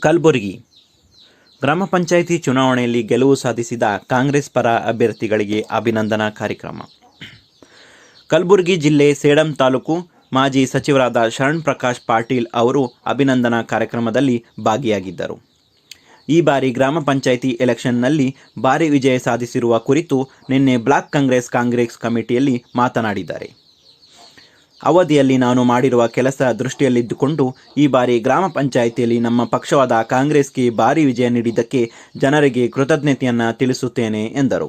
ಕಲಬುರಗಿ. ಗ್ರಾಮ ಪಂಚಾಯಿತಿ ಚುನಾವಣೆಯಲ್ಲಿ ಗೆಲುವು ಸಾಧಿಸಿದ ಕಾಂಗ್ರೆಸ್ ಪರ ಅಭ್ಯರ್ಥಿಗಳಿಗೆ ಅಭಿನಂದನಾ ಕಾರ್ಯಕ್ರಮ. ಕಲಬುರಗಿ ಜಿಲ್ಲೆ ಸೇಡಂ ತಾಲೂಕು ಮಾಜಿ ಸಚಿವರಾದ ಶರಣ್ ಪ್ರಕಾಶ್ ಪಾಟೀಲ್ ಅವರು ಅಭಿನಂದನಾ ಕಾರ್ಯಕ್ರಮದಲ್ಲಿ ಭಾಗಿಯಾಗಿದ್ದರು. ಈ ಬಾರಿ ಗ್ರಾಮ ಪಂಚಾಯಿತಿ ಎಲೆಕ್ಷನ್ನಲ್ಲಿ ಭಾರಿ ವಿಜಯ ಸಾಧಿಸಿರುವ ಕುರಿತು ನಿನ್ನೆ ಬ್ಲಾಕ್ ಕಾಂಗ್ರೆಸ್ ಕಾಂಗ್ರೆಸ್ ಕಮಿಟಿಯಲ್ಲಿ ಮಾತನಾಡಿದ್ದಾರೆ. ಅವಧಿಯಲ್ಲಿ ನಾನು ಮಾಡಿರುವ ಕೆಲಸ ದೃಷ್ಟಿಯಲ್ಲಿದ್ದುಕೊಂಡು ಈ ಬಾರಿ ಗ್ರಾಮ ಪಂಚಾಯಿತಿಯಲ್ಲಿ ನಮ್ಮ ಪಕ್ಷವಾದ ಕಾಂಗ್ರೆಸ್ಗೆ ಭಾರಿ ವಿಜಯ ನೀಡಿದ್ದಕ್ಕೆ ಜನರಿಗೆ ಕೃತಜ್ಞತೆಯನ್ನು ತಿಳಿಸುತ್ತೇನೆ, ಎಂದರು.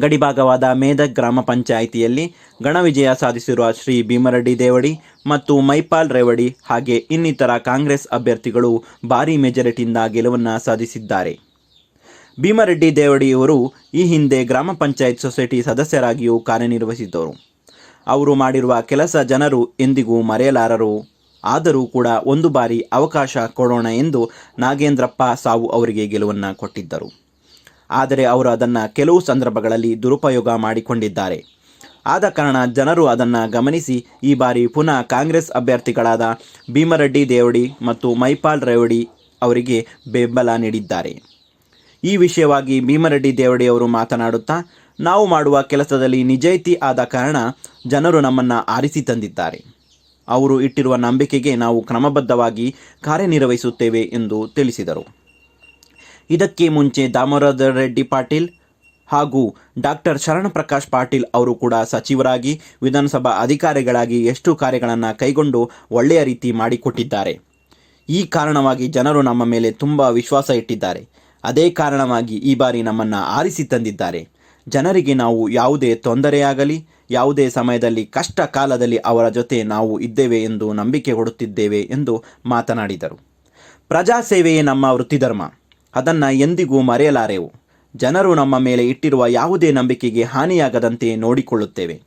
ಗಡಿಭಾಗವಾದ ಮೇದಕ್ ಗ್ರಾಮ ಪಂಚಾಯಿತಿಯಲ್ಲಿ ಗಣವಿಜಯ ಸಾಧಿಸಿರುವ ಶ್ರೀ ಭೀಮರೆಡ್ಡಿ ದೇವಡಿ ಮತ್ತು ಮೈಪಾಲ್ ರೇವಡಿ ಹಾಗೆ ಇನ್ನಿತರ ಕಾಂಗ್ರೆಸ್ ಅಭ್ಯರ್ಥಿಗಳು ಭಾರೀ ಮೆಜಾರಿಟಿಯಿಂದ ಗೆಲುವನ್ನು ಸಾಧಿಸಿದ್ದಾರೆ. ಭೀಮರೆಡ್ಡಿ ದೇವಡಿಯವರು ಈ ಹಿಂದೆ ಗ್ರಾಮ ಪಂಚಾಯತ್ ಸೊಸೈಟಿ ಸದಸ್ಯರಾಗಿಯೂ ಕಾರ್ಯನಿರ್ವಹಿಸಿದ್ದರು. ಅವರು ಮಾಡಿರುವ ಕೆಲಸ ಜನರು ಎಂದಿಗೂ ಮರೆಯಲಾರರು. ಆದರೂ ಕೂಡ ಒಂದು ಬಾರಿ ಅವಕಾಶ ಕೊಡೋಣ ಎಂದು ನಾಗೇಂದ್ರಪ್ಪ ಸಾವು ಅವರಿಗೆ ಗೆಲುವನ್ನು ಕೊಟ್ಟಿದ್ದರು. ಆದರೆ ಅವರು ಅದನ್ನು ಕೆಲವು ಸಂದರ್ಭಗಳಲ್ಲಿ ದುರುಪಯೋಗ ಮಾಡಿಕೊಂಡಿದ್ದಾರೆ. ಆದ ಕಾರಣ ಜನರು ಅದನ್ನು ಗಮನಿಸಿ ಈ ಬಾರಿ ಪುನಃ ಕಾಂಗ್ರೆಸ್ ಅಭ್ಯರ್ಥಿಗಳಾದ ಭೀಮರೆಡ್ಡಿ ದೇವಡಿ ಮತ್ತು ಮೈಪಾಲ್ ರೇವಡಿ ಅವರಿಗೆ ಬೆಂಬಲ ನೀಡಿದ್ದಾರೆ. ಈ ವಿಷಯವಾಗಿ ಭೀಮರೆಡ್ಡಿ ದೇವಡಿ ಅವರು ಮಾತನಾಡುತ್ತಾ, ನಾವು ಮಾಡುವ ಕೆಲಸದಲ್ಲಿ ನಿಜಾಯಿತಿ ಆದ ಕಾರಣ ಜನರು ನಮ್ಮನ್ನು ಆರಿಸಿ ತಂದಿದ್ದಾರೆ. ಅವರು ಇಟ್ಟಿರುವ ನಂಬಿಕೆಗೆ ನಾವು ಕ್ರಮಬದ್ಧವಾಗಿ ಕಾರ್ಯನಿರ್ವಹಿಸುತ್ತೇವೆ ಎಂದು ತಿಳಿಸಿದರು. ಇದಕ್ಕೆ ಮುಂಚೆ ದಾಮೋದರ ರೆಡ್ಡಿ ಪಾಟೀಲ್ ಹಾಗೂ ಡಾಕ್ಟರ್ ಶರಣಪ್ರಕಾಶ್ ಪಾಟೀಲ್ ಅವರು ಕೂಡ ಸಚಿವರಾಗಿ, ವಿಧಾನಸಭಾ ಅಧಿಕಾರಿಗಳಾಗಿ ಎಷ್ಟು ಕಾರ್ಯಗಳನ್ನು ಕೈಗೊಂಡು ಒಳ್ಳೆಯ ರೀತಿ ಮಾಡಿಕೊಟ್ಟಿದ್ದಾರೆ. ಈ ಕಾರಣವಾಗಿ ಜನರು ನಮ್ಮ ಮೇಲೆ ತುಂಬ ವಿಶ್ವಾಸ ಇಟ್ಟಿದ್ದಾರೆ. ಅದೇ ಕಾರಣವಾಗಿ ಈ ಬಾರಿ ನಮ್ಮನ್ನು ಆರಿಸಿ ತಂದಿದ್ದಾರೆ. ಜನರಿಗೆ ನಾವು ಯಾವುದೇ ತೊಂದರೆಯಾಗಲಿ ಯಾವುದೇ ಸಮಯದಲ್ಲಿ ಕಷ್ಟ ಕಾಲದಲ್ಲಿ ಅವರ ಜೊತೆ ನಾವು ಇದ್ದೇವೆ ಎಂದು ನಂಬಿಕೆ ಕೊಡುತ್ತಿದ್ದೇವೆ ಎಂದು ಮಾತನಾಡಿದರು. ಪ್ರಜಾಸೇವೆಯೇ ನಮ್ಮ ವೃತ್ತಿಧರ್ಮ. ಅದನ್ನು ಎಂದಿಗೂ ಮರೆಯಲಾರೆವು. ಜನರು ನಮ್ಮ ಮೇಲೆ ಇಟ್ಟಿರುವ ಯಾವುದೇ ನಂಬಿಕೆಗೆ ಹಾನಿಯಾಗದಂತೆ ನೋಡಿಕೊಳ್ಳುತ್ತೇವೆ.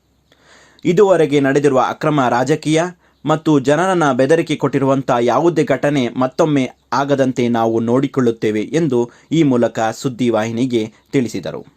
ಇದುವರೆಗೆ ನಡೆದಿರುವ ಅಕ್ರಮ ರಾಜಕೀಯ ಮತ್ತು ಜನರನ್ನು ಬೆದರಿಕೆ ಕೊಟ್ಟಿರುವಂಥ ಯಾವುದೇ ಘಟನೆ ಮತ್ತೊಮ್ಮೆ ಆಗದಂತೆ ನಾವು ನೋಡಿಕೊಳ್ಳುತ್ತೇವೆ ಎಂದು ಈ ಮೂಲಕ ಸುದ್ದಿವಾಹಿನಿಗೆ ತಿಳಿಸಿದರು.